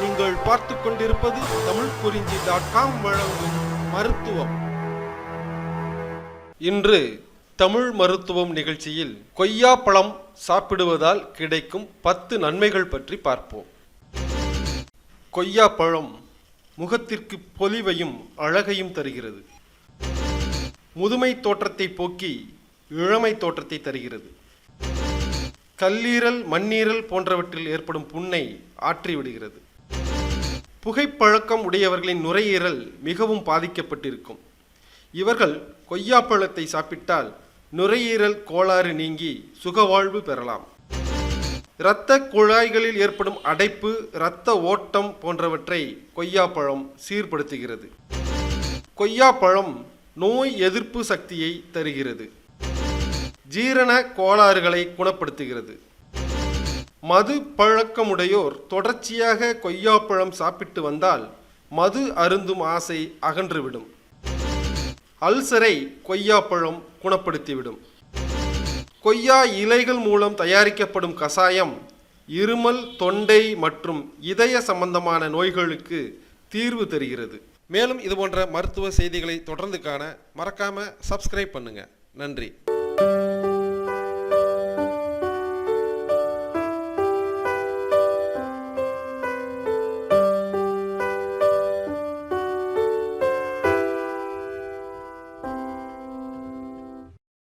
நீங்கள் பார்த்து கொண்டிருப்பது தமிழ் குறிஞ்சி டாட் காம் வழங்கும் மருத்துவம். இன்று தமிழ் மருத்துவம் நிகழ்ச்சியில் கொய்யாப்பழம் சாப்பிடுவதால் கிடைக்கும் பத்து நன்மைகள் பற்றி பார்ப்போம். கொய்யாப்பழம் முகத்திற்கு பொலிவையும் அழகையும் தருகிறது. முதுமை தோற்றத்தை போக்கி இளமை தோற்றத்தை தருகிறது. கல்லீரல் மண்ணீரல் போன்றவற்றில் ஏற்படும் புண்ணை ஆற்றிவிடுகிறது. புகைப்பழக்கம் உடையவர்களின் நுரையீரல் மிகவும் பாதிக்கப்பட்டிருக்கும். இவர்கள் கொய்யாப்பழத்தை சாப்பிட்டால் நுரையீரல் கோளாறு நீங்கி சுகவாழ்வு பெறலாம். இரத்த குழாய்களில் ஏற்படும் அடைப்பு இரத்த ஓட்டம் போன்றவற்றை கொய்யாப்பழம் சீர்படுத்துகிறது. கொய்யாப்பழம் நோய் எதிர்ப்பு சக்தியை தருகிறது. ஜீரண கோளாறுகளை குணப்படுத்துகிறது. மது பழக்கமுடையோர் தொடர்ச்சியாக கொய்யாப்பழம் சாப்பிட்டு வந்தால் மது அருந்தும் ஆசை அகன்றுவிடும். அல்சரை கொய்யாப்பழம் குணப்படுத்திவிடும். கொய்யா இலைகள் மூலம் தயாரிக்கப்படும் கசாயம் இருமல் தொண்டை மற்றும் இதய சம்பந்தமான நோய்களுக்கு தீர்வு தருகிறது. மேலும் இது போன்ற மருத்துவ செய்திகளை தொடர்ந்து காண மறக்காம சப்ஸ்கிரைப் பண்ணுங்க. நன்றி.